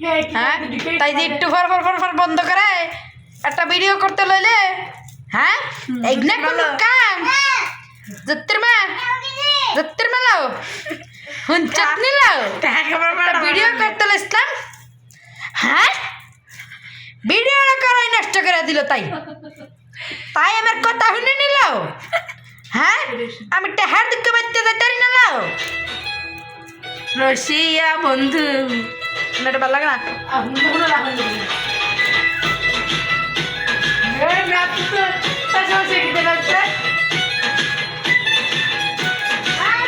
হ্যাঁ? তাই যে একটু ফর ফর ফর ফর বন্ধ করে একটা ভিডিও করতে লইলে হ্যাঁ? এইগুলা কোনো কাম যত্তির মা? যত্তির মা লাও হুন চাটনি লাও ভিডিও করতে লইছিলাম হ্যাঁ? ভিডিওটা করাই নষ্ট করে দিল তাই। তাই আমার কথা শুনে নিল হ্যাঁ? আমি টেহার দিকে বাচ্চা তারি না লাও রসিয়া বন্ধু। এটা ভালো লাগে না?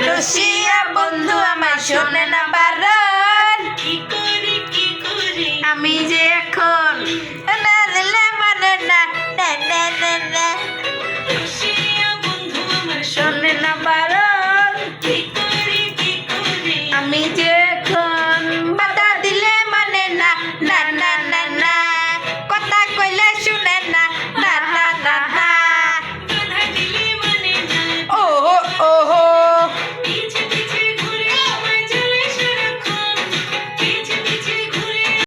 রসিয়া বন্ধু আমার শোনে না বারণ। আমি যে এখন না দিলে মানে না